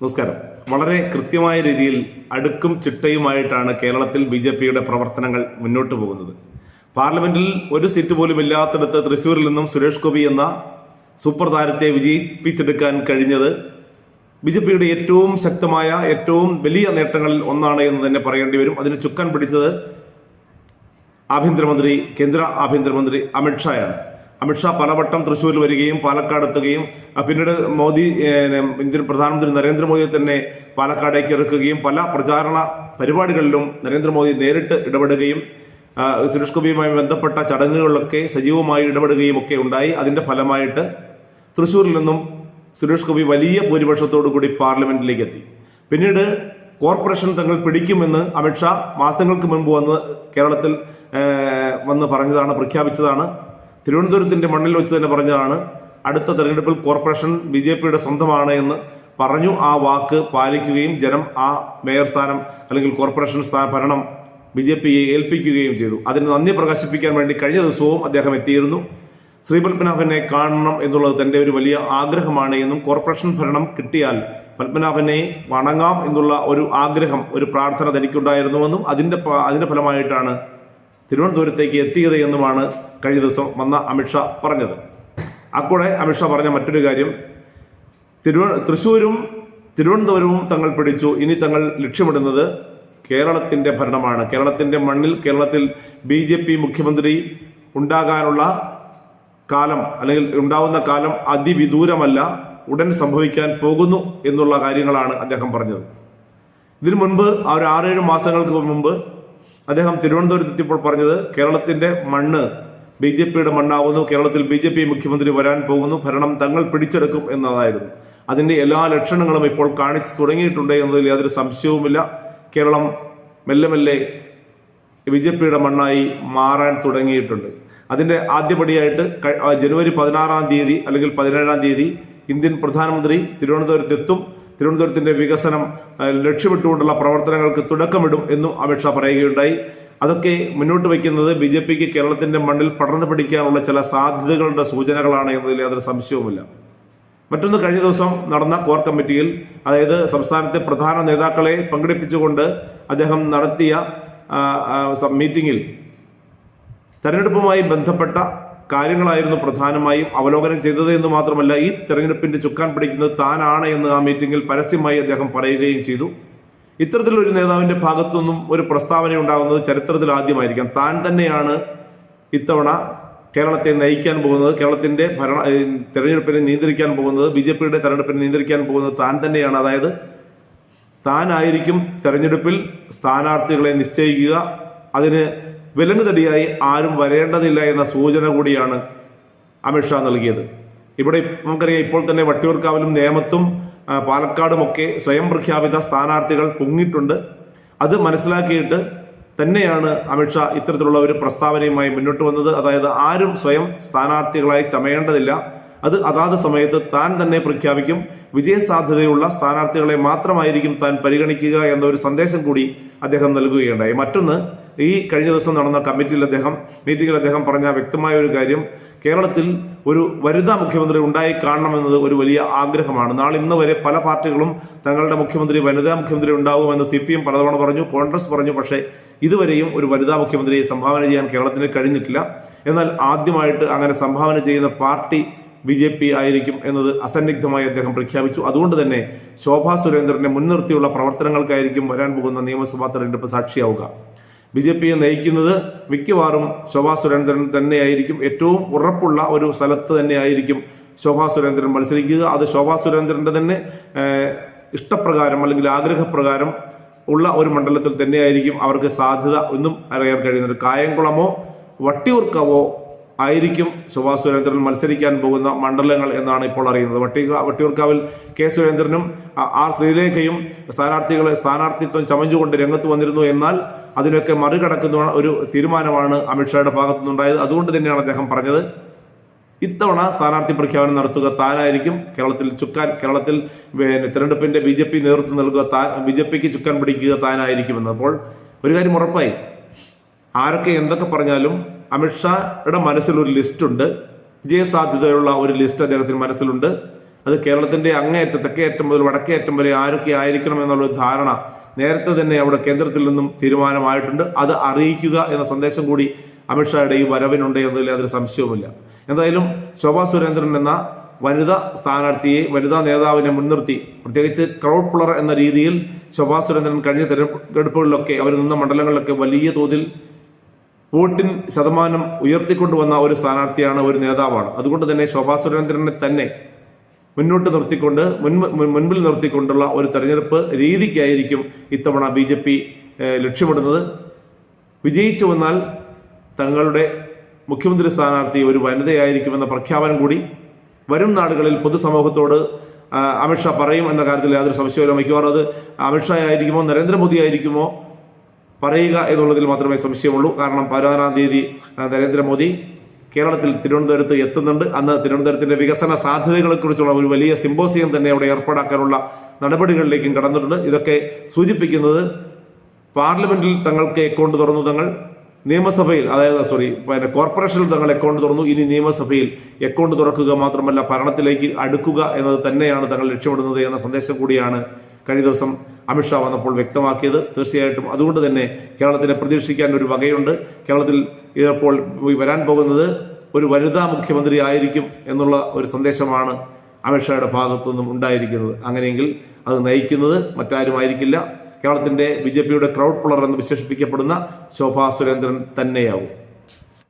നമസ്കാരം. വളരെ കൃത്യമായ രീതിയിൽ അടുക്കും ചിട്ടയുമായിട്ടാണ് കേരളത്തിൽ ബി ജെ പിയുടെ പ്രവർത്തനങ്ങൾ മുന്നോട്ട് പോകുന്നത്. പാർലമെന്റിൽ ഒരു സീറ്റ് പോലും ഇല്ലാത്തടത്ത് തൃശൂരിൽ നിന്നും സുരേഷ് ഗോപി എന്ന സൂപ്പർ താരത്തെ വിജയിപ്പിച്ചെടുക്കാൻ കഴിഞ്ഞത് ബി ജെ പിയുടെ ഏറ്റവും ശക്തമായ ഏറ്റവും വലിയ നേട്ടങ്ങളിൽ ഒന്നാണ് എന്ന് തന്നെ പറയേണ്ടി വരും. അതിന് ചുക്കാൻ പിടിച്ചത് ആഭ്യന്തരമന്ത്രി കേന്ദ്ര ആഭ്യന്തരമന്ത്രി അമിത്ഷായാണ് അമിത്ഷാ പലവട്ടം തൃശ്ശൂരിൽ വരികയും പാലക്കാട് എത്തുകയും പിന്നീട് മോദി ഇന്ത്യൻ പ്രധാനമന്ത്രി നരേന്ദ്രമോദിയെ തന്നെ പാലക്കാടേക്ക് ഇറക്കുകയും പല പ്രചാരണ പരിപാടികളിലും നരേന്ദ്രമോദി നേരിട്ട് ഇടപെടുകയും സുരേഷ് ഗോപിയുമായി ബന്ധപ്പെട്ട ചടങ്ങുകളിലൊക്കെ സജീവമായി ഇടപെടുകയും ഒക്കെ ഉണ്ടായി. അതിന്റെ ഫലമായിട്ട് തൃശ്ശൂരിൽ നിന്നും സുരേഷ് ഗോപി വലിയ ഭൂരിപക്ഷത്തോടു കൂടി പാർലമെന്റിലേക്ക് എത്തി. പിന്നീട് കോർപ്പറേഷൻ തങ്ങൾ പിടിക്കുമെന്ന് അമിത്ഷാ മാസങ്ങൾക്ക് മുൻപ് വന്ന് കേരളത്തിൽ വന്ന് പറഞ്ഞതാണ് പ്രഖ്യാപിച്ചതാണ്. തിരുവനന്തപുരത്തിന്റെ മണ്ണിൽ വെച്ച് തന്നെ പറഞ്ഞതാണ് അടുത്ത തെരഞ്ഞെടുപ്പിൽ കോർപ്പറേഷൻ ബി ജെ പിയുടെ സ്വന്തമാണ് എന്ന് പറഞ്ഞു ആ വാക്ക് പാലിക്കുകയും ജനം ആ മേയർ സ്ഥാനം അല്ലെങ്കിൽ കോർപ്പറേഷൻ ഭരണം ബി ജെ പിയെ ഏൽപ്പിക്കുകയും ചെയ്തു. അതിന് നന്ദി പ്രകാശിപ്പിക്കാൻ വേണ്ടി കഴിഞ്ഞ ദിവസവും അദ്ദേഹം എത്തിയിരുന്നു. ശ്രീ പത്മനാഭനെ കാണണം എന്നുള്ളത് തന്റെ ഒരു വലിയ ആഗ്രഹമാണ് എന്നും കോർപ്പറേഷൻ ഭരണം കിട്ടിയാൽ പത്മനാഭനെ വണങ്ങാം എന്നുള്ള ഒരു ആഗ്രഹം ഒരു പ്രാർത്ഥന തനിക്കുണ്ടായിരുന്നുവെന്നും അതിന്റെ അതിന്റെ ഫലമായിട്ടാണ് തിരുവനന്തപുരത്തേക്ക് എത്തിയത് എന്നുമാണ് കഴിഞ്ഞ ദിവസം വന്ന അമിത്ഷാ പറഞ്ഞത്. അക്കൂടെ അമിത്ഷാ പറഞ്ഞ മറ്റൊരു കാര്യം തിരുവ തൃശ്ശൂരും തിരുവനന്തപുരവും തങ്ങൾ പിടിച്ചു. ഇനി തങ്ങൾ ലക്ഷ്യമിടുന്നത് കേരളത്തിന്റെ ഭരണമാണ്. കേരളത്തിന്റെ മണ്ണിൽ കേരളത്തിൽ ബി ജെ പി മുഖ്യമന്ത്രി ഉണ്ടാകാനുള്ള കാലം അല്ലെങ്കിൽ ഉണ്ടാവുന്ന കാലം അതിവിദൂരമല്ല ഉടൻ സംഭവിക്കാൻ പോകുന്നു എന്നുള്ള കാര്യങ്ങളാണ് അദ്ദേഹം പറഞ്ഞത്. ഇതിനു മുൻപ് ആ ഒരു ആറേഴ് മാസങ്ങൾക്ക് മുമ്പ് അദ്ദേഹം തിരുവനന്തപുരത്ത് എത്തിയപ്പോൾ പറഞ്ഞത് കേരളത്തിന്റെ മണ്ണ് ബി ജെ പിയുടെ മണ്ണാവുന്നു കേരളത്തിൽ ബി ജെ പി മുഖ്യമന്ത്രി വരാൻ പോകുന്നു ഭരണം തങ്ങൾ പിടിച്ചെടുക്കും എന്നതായിരുന്നു. അതിന്റെ എല്ലാ ലക്ഷണങ്ങളും ഇപ്പോൾ കാണിച്ചു തുടങ്ങിയിട്ടുണ്ട് എന്നതിൽ യാതൊരു സംശയവുമില്ല. കേരളം മെല്ലെ മെല്ലെ ബി ജെ പിയുടെ മണ്ണായി മാറാൻ തുടങ്ങിയിട്ടുണ്ട്. അതിന്റെ ആദ്യപടിയായിട്ട് ജനുവരി പതിനാറാം തീയതി അല്ലെങ്കിൽ പതിനേഴാം തീയതി ഇന്ത്യൻ പ്രധാനമന്ത്രി തിരുവനന്തപുരത്തെത്തും. തിരുവനന്തപുരത്തിന്റെ വികസനം ലക്ഷ്യമിട്ടുകൊണ്ടുള്ള പ്രവർത്തനങ്ങൾക്ക് തുടക്കമിടും എന്നും അമിത്ഷാ പറയുകയുണ്ടായി. അതൊക്കെ മുന്നോട്ട് വയ്ക്കുന്നത് ബി ജെ പിക്ക് കേരളത്തിന്റെ മണ്ണിൽ പടർന്നു പിടിക്കാനുള്ള ചില സാധ്യതകളുടെ സൂചനകളാണ് എന്നതിൽ യാതൊരു സംശയവുമില്ല. മറ്റൊന്ന് കഴിഞ്ഞ ദിവസം നടന്ന കോർ കമ്മിറ്റിയിൽ അതായത് സംസ്ഥാനത്തെ പ്രധാന നേതാക്കളെ പങ്കെടുപ്പിച്ചുകൊണ്ട് അദ്ദേഹം നടത്തിയ മീറ്റിംഗിൽ തെരഞ്ഞെടുപ്പുമായി ബന്ധപ്പെട്ട കാര്യങ്ങളായിരുന്നു പ്രധാനമായും അവലോകനം ചെയ്തത് എന്ന് മാത്രമല്ല ഈ തെരഞ്ഞെടുപ്പിന്റെ ചുക്കാൻ പിടിക്കുന്നത് താനാണ് എന്ന് ആ മീറ്റിംഗിൽ പരസ്യമായി അദ്ദേഹം പറയുകയും ചെയ്തു. ഇത്തരത്തിലൊരു നേതാവിന്റെ ഭാഗത്തുനിന്നും ഒരു പ്രസ്താവന ഉണ്ടാകുന്നത് ചരിത്രത്തിൽ ആദ്യമായിരിക്കാം. താൻ തന്നെയാണ് ഇത്തവണ കേരളത്തെ നയിക്കാൻ പോകുന്നത് കേരളത്തിന്റെ ഭരണ തെരഞ്ഞെടുപ്പിനെ നിയന്ത്രിക്കാൻ പോകുന്നത് ബി ജെ പിയുടെ തെരഞ്ഞെടുപ്പിനെ നിയന്ത്രിക്കാൻ പോകുന്നത് താൻ തന്നെയാണ്. അതായത് താനായിരിക്കും തെരഞ്ഞെടുപ്പിൽ സ്ഥാനാർത്ഥികളെ നിശ്ചയിക്കുക അതിന് വിലങ്ങുതടിയായി ആരും വരേണ്ടതില്ല എന്ന സൂചന കൂടിയാണ് അമിത്ഷാ നൽകിയത്. ഇവിടെ നമുക്കറിയാം ഇപ്പോൾ തന്നെ വട്ടിയൂർക്കാവിലും നേമത്തും പാലക്കാടും പാലക്കാടുമൊക്കെ സ്വയം പ്രഖ്യാപിത സ്ഥാനാർത്ഥികൾ പൊങ്ങിയിട്ടുണ്ട്. അത് മനസ്സിലാക്കിയിട്ട് തന്നെയാണ് അമിത്ഷാ ഇത്തരത്തിലുള്ള ഒരു പ്രസ്താവനയുമായി മുന്നോട്ട് വന്നത്. അതായത് ആരും സ്വയം സ്ഥാനാർത്ഥികളായി ചമയേണ്ടതില്ല. അത് അതാത് സമയത്ത് താൻ തന്നെ പ്രഖ്യാപിക്കും. വിജയസാധ്യതയുള്ള സ്ഥാനാർത്ഥികളെ മാത്രമായിരിക്കും താൻ പരിഗണിക്കുക എന്നൊരു സന്ദേശം കൂടി അദ്ദേഹം നൽകുകയുണ്ടായി. മറ്റൊന്ന് ഈ കഴിഞ്ഞ ദിവസം നടന്ന കമ്മിറ്റിയിൽ അദ്ദേഹം മീറ്റിംഗിൽ അദ്ദേഹം പറഞ്ഞ വ്യക്തമായ ഒരു കാര്യം കേരളത്തിൽ ഒരു വനിതാ മുഖ്യമന്ത്രി ഉണ്ടായി കാണണമെന്നത് ഒരു വലിയ ആഗ്രഹമാണ്. നാളെ ഇന്ന് വരെ പല പാർട്ടികളും തങ്ങളുടെ മുഖ്യമന്ത്രി വനിതാ മുഖ്യമന്ത്രി ഉണ്ടാകുമെന്ന് സി പി എം പലതവണ പറഞ്ഞു കോൺഗ്രസ് പറഞ്ഞു പക്ഷേ ഇതുവരെയും ഒരു വനിതാ മുഖ്യമന്ത്രിയെ സംഭാവന ചെയ്യാൻ കേരളത്തിന് കഴിഞ്ഞിട്ടില്ല. എന്നാൽ ആദ്യമായിട്ട് അങ്ങനെ സംഭാവന ചെയ്യുന്ന പാർട്ടി ബി ജെ പി ആയിരിക്കും എന്നത് അസന്നിഗ്ധമായി അദ്ദേഹം പ്രഖ്യാപിച്ചു. അതുകൊണ്ട് തന്നെ ശോഭാ സുരേന്ദ്രനെ മുൻനിർത്തിയുള്ള പ്രവർത്തനങ്ങൾക്കായിരിക്കും വരാൻ പോകുന്ന നിയമസഭാ തെരഞ്ഞെടുപ്പ് സാക്ഷിയാവുക. ബി ജെ പിയെ നയിക്കുന്നത് മിക്കവാറും ശോഭാ സുരേന്ദ്രൻ തന്നെയായിരിക്കും. ഏറ്റവും ഉറപ്പുള്ള ഒരു സ്ഥലത്ത് തന്നെയായിരിക്കും ശോഭാ സുരേന്ദ്രൻ മത്സരിക്കുക. അത് ശോഭാ സുരേന്ദ്രന്റെ തന്നെ ഇഷ്ടപ്രകാരം അല്ലെങ്കിൽ ആഗ്രഹപ്രകാരം ഉള്ള ഒരു മണ്ഡലത്തിൽ തന്നെയായിരിക്കും അവർക്ക് സാധ്യത ഒന്നും അറിയാൻ കഴിയുന്നത് കായംകുളമോ വട്ടിയൂർക്കാവോ ആയിരിക്കും സുഭാഷ് സുരേന്ദ്രൻ മത്സരിക്കാൻ പോകുന്ന മണ്ഡലങ്ങൾ എന്നാണ് ഇപ്പോൾ അറിയുന്നത്. വട്ടിയൂർ വട്ടിയൂർക്കാവിൽ കെ സുരേന്ദ്രനും ആർ ശ്രീലേഖയും സ്ഥാനാർത്ഥികളെ സ്ഥാനാർത്ഥിത്വം ചമഞ്ഞുകൊണ്ട് രംഗത്ത് വന്നിരുന്നു. എന്നാൽ അതിനൊക്കെ മറികടക്കുന്ന ഒരു തീരുമാനമാണ് അമിത്ഷായുടെ ഭാഗത്തു നിന്നുണ്ടായത് അതുകൊണ്ട് തന്നെയാണ് അദ്ദേഹം പറഞ്ഞത് ഇത്തവണ സ്ഥാനാർത്ഥി പ്രഖ്യാപനം നടത്തുക താനായിരിക്കും. കേരളത്തിൽ ചുക്കാൻ കേരളത്തിൽ പിന്നെ തെരഞ്ഞെടുപ്പിന്റെ ബി ജെ പി നേതൃത്വം നൽകുക താൻ ബി ജെ പിക്ക് ചുക്കാൻ പിടിക്കുക താനായിരിക്കുമെന്ന് അപ്പോൾ ഒരു കാര്യം ഉറപ്പായി. ആരൊക്കെ എന്തൊക്കെ പറഞ്ഞാലും അമിത്ഷായുടെ മനസ്സിൽ ഒരു ലിസ്റ്റ് ഉണ്ട് വിജയസാധ്യതയുള്ള ഒരു ലിസ്റ്റ് അദ്ദേഹത്തിന് മനസ്സിലുണ്ട്. അത് കേരളത്തിന്റെ അങ്ങേയറ്റം തെക്കേയറ്റം മുതൽ വടക്കേയറ്റം വരെ ആരൊക്കെ ആയിരിക്കണം എന്നുള്ള ധാരണ നേരത്തെ തന്നെ അവിടെ കേന്ദ്രത്തിൽ നിന്നും തീരുമാനമായിട്ടുണ്ട്. അത് അറിയിക്കുക എന്ന സന്ദേശം കൂടി അമിത്ഷായുടെ ഈ വരവിനുണ്ട് എന്നതിൽ യാതൊരു സംശയവുമില്ല. എന്തായാലും ശോഭാ സുരേന്ദ്രൻ എന്ന വനിതാ സ്ഥാനാർത്ഥിയെ വനിതാ നേതാവിനെ മുൻനിർത്തി പ്രത്യേകിച്ച് ക്രൗഡ് പുളർ എന്ന രീതിയിൽ ശോഭാ സുരേന്ദ്രൻ കഴിഞ്ഞ തെരഞ്ഞെടുപ്പുകളിലൊക്കെ അവർ നിന്ന മണ്ഡലങ്ങളിലൊക്കെ വലിയ തോതിൽ വോട്ടിൻ ശതമാനം ഉയർത്തിക്കൊണ്ടുവന്ന ഒരു സ്ഥാനാർത്ഥിയാണ് ഒരു നേതാവാണ്. അതുകൊണ്ട് തന്നെ ശോഭാ സുരേന്ദ്രനെ തന്നെ മുന്നോട്ട് നിർത്തിക്കൊണ്ട് മുൻ- മുൻപിൽ നിർത്തിക്കൊണ്ടുള്ള ഒരു തെരഞ്ഞെടുപ്പ് രീതിക്കായിരിക്കും ഇത്തവണ ബി ജെ പി ലക്ഷ്യമിടുന്നത്. വിജയിച്ചു വന്നാൽ തങ്ങളുടെ മുഖ്യമന്ത്രി സ്ഥാനാർത്ഥി ഒരു വനിതയായിരിക്കുമെന്ന പ്രഖ്യാപനം കൂടി. വരും നാടുകളിൽ പൊതുസമൂഹത്തോട് അമിത്ഷാ പറയും എന്ന കാര്യത്തിൽ യാതൊരു സംശയമില്ല മിക്കവാറും അത് അമിത്ഷാ ആയിരിക്കുമോ നരേന്ദ്രമോദി ആയിരിക്കുമോ പറയുക എന്നുള്ളതിൽ മാത്രമേ സംശയമുള്ളൂ. കാരണം പതിനാറാം തീയതി നരേന്ദ്രമോദി കേരളത്തിൽ തിരുവനന്തപുരത്ത് എത്തുന്നുണ്ട്. അന്ന് തിരുവനന്തപുരത്തിന്റെ വികസന സാധ്യതകളെക്കുറിച്ചുള്ള ഒരു വലിയ സിമ്പോസിയം തന്നെ അവിടെ ഏർപ്പാടാക്കാനുള്ള നടപടികളിലേക്കും കടന്നിട്ടുണ്ട്. ഇതൊക്കെ സൂചിപ്പിക്കുന്നത് പാർലമെന്റിൽ തങ്ങൾക്ക് അക്കൗണ്ട് തുറന്നു തങ്ങൾ നിയമസഭയിൽ അതായത് സോറി പിന്നെ കോർപ്പറേഷനിൽ തങ്ങൾ അക്കൗണ്ട് തുറന്നു. ഇനി നിയമസഭയിൽ അക്കൗണ്ട് തുറക്കുക മാത്രമല്ല ഭരണത്തിലേക്ക് അടുക്കുക എന്നത് തന്നെയാണ് തങ്ങൾ ലക്ഷ്യമിടുന്നത് എന്ന സന്ദേശം കൂടിയാണ് കഴിഞ്ഞ ദിവസം അമിത്ഷാ വന്നപ്പോൾ വ്യക്തമാക്കിയത്. തീർച്ചയായിട്ടും അതുകൊണ്ട് തന്നെ കേരളത്തിന് പ്രതീക്ഷിക്കാൻ ഒരു വകയുണ്ട്. കേരളത്തിൽ ഇപ്പോൾ വരാൻ പോകുന്നത് ഒരു വനിതാ മുഖ്യമന്ത്രി ആയിരിക്കും എന്നുള്ള ഒരു സന്ദേശമാണ് അമിത്ഷായുടെ ഭാഗത്തു നിന്നും ഉണ്ടായിരിക്കുന്നത്. അങ്ങനെയെങ്കിൽ അത് നയിക്കുന്നത് മറ്റാരുമായിരിക്കില്ല കേരളത്തിന്റെ ബി ജെ പിയുടെ ക്രൗഡ് പുളർ എന്ന് വിശേഷിപ്പിക്കപ്പെടുന്ന ശോഭാ സുരേന്ദ്രൻ തന്നെയാവും.